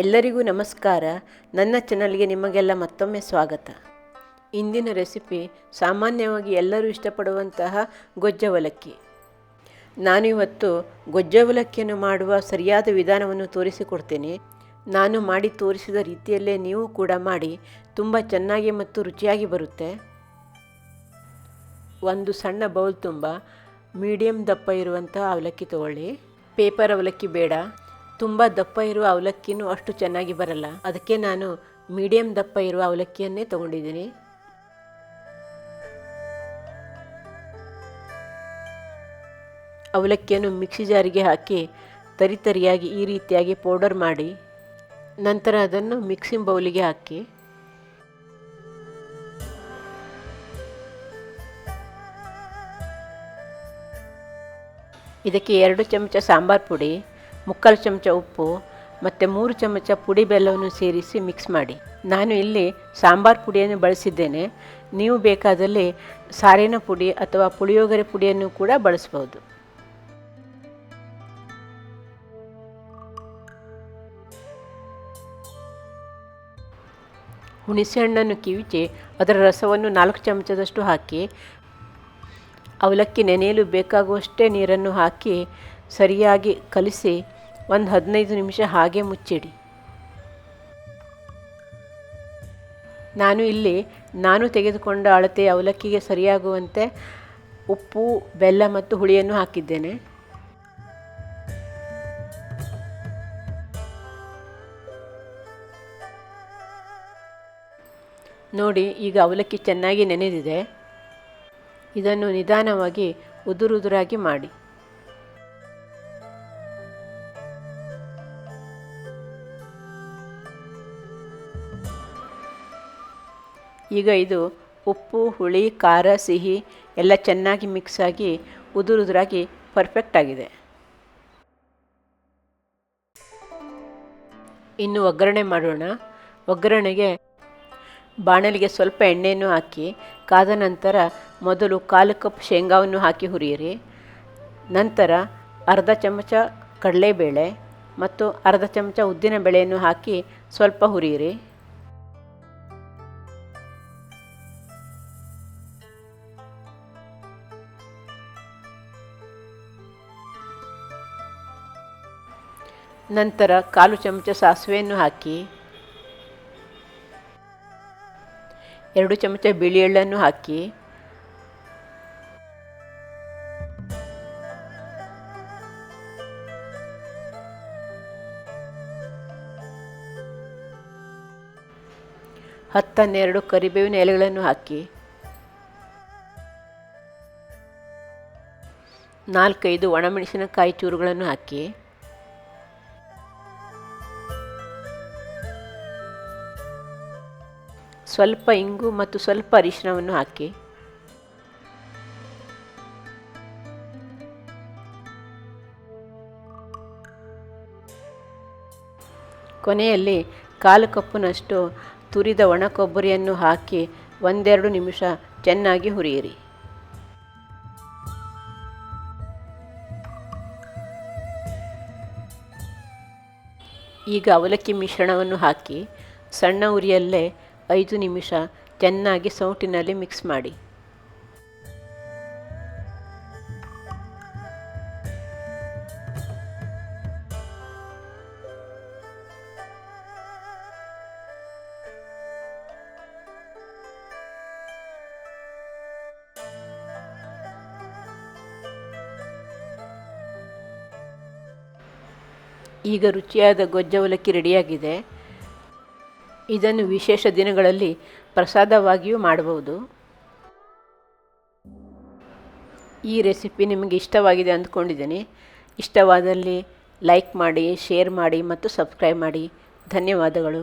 ಎಲ್ಲರಿಗೂ ನಮಸ್ಕಾರ. ನನ್ನ ಚಾನಲ್ಗೆ ನಿಮಗೆಲ್ಲ ಮತ್ತೊಮ್ಮೆ ಸ್ವಾಗತ. ಇಂದಿನ ರೆಸಿಪಿ ಸಾಮಾನ್ಯವಾಗಿ ಎಲ್ಲರೂ ಇಷ್ಟಪಡುವಂತಹ ಗೊಜ್ಜವಲಕ್ಕಿ ನಾನು ಇವತ್ತು ಗೊಜ್ಜವಲಕ್ಕಿಯನ್ನು ಮಾಡುವ ಸರಿಯಾದ ವಿಧಾನವನ್ನು ತೋರಿಸಿಕೊಡ್ತೇನೆ. ನಾನು ಮಾಡಿ ತೋರಿಸಿದ ರೀತಿಯಲ್ಲೇ ನೀವು ಕೂಡ ಮಾಡಿ, ತುಂಬ ಚೆನ್ನಾಗಿ ಮತ್ತು ರುಚಿಯಾಗಿ ಬರುತ್ತೆ. ಒಂದು ಸಣ್ಣ ಬೌಲ್ ತುಂಬ ಮೀಡಿಯಮ್ ದಪ್ಪ ಇರುವಂಥ ಅವಲಕ್ಕಿ ತಗೊಳ್ಳಿ. ಪೇಪರ್ ಅವಲಕ್ಕಿ ಬೇಡ. ತುಂಬ ದಪ್ಪ ಇರುವ ಅವಲಕ್ಕಿನೂ ಅಷ್ಟು ಚೆನ್ನಾಗಿ ಬರಲ್ಲ. ಅದಕ್ಕೆ ನಾನು ಮೀಡಿಯಂ ದಪ್ಪ ಇರುವ ಅವಲಕ್ಕಿಯನ್ನೇ ತಗೊಂಡಿದ್ದೀನಿ. ಅವಲಕ್ಕಿಯನ್ನು ಮಿಕ್ಸಿ ಜಾರಿಗೆ ಹಾಕಿ ತರಿತರಿಯಾಗಿ ಈ ರೀತಿಯಾಗಿ ಪೌಡರ್ ಮಾಡಿ, ನಂತರ ಅದನ್ನು ಮಿಕ್ಸಿಂಗ್ ಬೌಲಿಗೆ ಹಾಕಿ. ಇದಕ್ಕೆ ಎರಡು ಚಮಚ ಸಾಂಬಾರು ಪುಡಿ ಮುಕ್ಕಾಲು ಚಮಚ ಉಪ್ಪು, ಮತ್ತು ಮೂರು ಚಮಚ ಪುಡಿ ಬೆಲ್ಲವನ್ನು ಸೇರಿಸಿ ಮಿಕ್ಸ್ ಮಾಡಿ. ನಾನು ಇಲ್ಲಿ ಸಾಂಬಾರು ಪುಡಿಯನ್ನು ಬಳಸಿದ್ದೇನೆ. ನೀವು ಬೇಕಾದಲ್ಲಿ ಸಾರಿನ ಪುಡಿ ಅಥವಾ ಪುಳಿಯೋಗರೆ ಪುಡಿಯನ್ನು ಕೂಡ ಬಳಸ್ಬೋದು ಹುಣಸೆಹಣ್ಣನ್ನು ಕಿವಿಚಿ ಅದರ ರಸವನ್ನು ನಾಲ್ಕು ಚಮಚದಷ್ಟು ಹಾಕಿ, ಅವಲಕ್ಕಿ ನೆನೆಯಲು ಬೇಕಾಗುವಷ್ಟೇ ನೀರನ್ನು ಹಾಕಿ ಸರಿಯಾಗಿ ಕಲಿಸಿ ಒಂದು ಹದಿನೈದು ನಿಮಿಷ ಹಾಗೆ ಮುಚ್ಚಿಡಿ. ನಾನು ಇಲ್ಲಿ, ನಾನು ತೆಗೆದುಕೊಂಡ ಅಳತೆ ಅವಲಕ್ಕಿಗೆ ಸರಿಯಾಗುವಂತೆ ಉಪ್ಪು, ಬೆಲ್ಲ ಮತ್ತು ಹುಳಿಯನ್ನು ಹಾಕಿದ್ದೇನೆ. ನೋಡಿ, ಈಗ ಅವಲಕ್ಕಿ ಚೆನ್ನಾಗಿ ನೆನೆದಿದೆ. ಇದನ್ನು ನಿಧಾನವಾಗಿ ಉದುರುದುರಾಗಿ ಮಾಡಿ. ಈಗ ಇದು ಉಪ್ಪು, ಹುಳಿ, ಖಾರ, ಸಿಹಿ ಎಲ್ಲ ಚೆನ್ನಾಗಿ ಮಿಕ್ಸ್ ಆಗಿ ಉದುರುದುರಾಗಿ ಪರ್ಫೆಕ್ಟ್ ಆಗಿದೆ. ಇನ್ನು ಒಗ್ಗರಣೆ ಮಾಡೋಣ. ಒಗ್ಗರಣೆಗೆ ಬಾಣಲಿಗೆ ಸ್ವಲ್ಪ ಎಣ್ಣೆಯನ್ನು ಹಾಕಿ, ಕಾದ ನಂತರ ಮೊದಲು ಕಾಲು ಕಪ್ ಶೇಂಗಾವನ್ನು ಹಾಕಿ ಹುರಿಯಿರಿ. ನಂತರ ಅರ್ಧ ಚಮಚ ಕಡಲೆಬೇಳೆ ಮತ್ತು ಅರ್ಧ ಚಮಚ ಉದ್ದಿನ ಬೇಳೆಯನ್ನು ಹಾಕಿ ಸ್ವಲ್ಪ ಹುರಿಯಿರಿ. ನಂತರ ಕಾಲು ಚಮಚ ಸಾಸಿವೆಯನ್ನು ಹಾಕಿ, ಎರಡು ಚಮಚ ಬಿಳಿ ಎಳ್ಳನ್ನು ಹಾಕಿ, ಹತ್ತನ್ನೆರಡು ಕರಿಬೇವಿನ ಎಲೆಗಳನ್ನು ಹಾಕಿ, ನಾಲ್ಕೈದು ಒಣಮೆಣಸಿನಕಾಯಿ ಚೂರುಗಳನ್ನು ಹಾಕಿ ಸ್ವಲ್ಪ ಇಂಗು ಮತ್ತು ಸ್ವಲ್ಪ ಅರಿಶಿನವನ್ನು ಹಾಕಿ. ಕೊನೆಯಲ್ಲಿ ಕಾಲು ಕಪ್ಪಿನಷ್ಟು ತುರಿದ ಒಣ ಕೊಬ್ಬರಿಯನ್ನು ಹಾಕಿ ಒಂದೆರಡು ನಿಮಿಷ ಚೆನ್ನಾಗಿ ಹುರಿಯಿರಿ. ಈಗ ಅವಲಕ್ಕಿ ಮಿಶ್ರಣವನ್ನು ಹಾಕಿ ಸಣ್ಣ ಉರಿಯಲ್ಲೇ ಐದು ನಿಮಿಷ ಚೆನ್ನಾಗಿ ಸೌಟಿನಲ್ಲಿ ಮಿಕ್ಸ್ ಮಾಡಿ. ಈಗ ರುಚಿಯಾದ ಗೊಜ್ಜವಲಕ್ಕಿ ರೆಡಿಯಾಗಿದೆ ಇದನ್ನು ವಿಶೇಷ ದಿನಗಳಲ್ಲಿ ಪ್ರಸಾದವಾಗಿಯೂ ಮಾಡಬಹುದು. ಈ ರೆಸಿಪಿ ನಿಮಗೆ ಇಷ್ಟವಾಗಿದೆ ಅಂದ್ಕೊಂಡಿದ್ದೀನಿ. ಇಷ್ಟವಾದಲ್ಲಿ ಲೈಕ್ ಮಾಡಿ, ಶೇರ್ ಮಾಡಿ ಮತ್ತು ಸಬ್ಸ್ಕ್ರೈಬ್ ಮಾಡಿ. ಧನ್ಯವಾದಗಳು.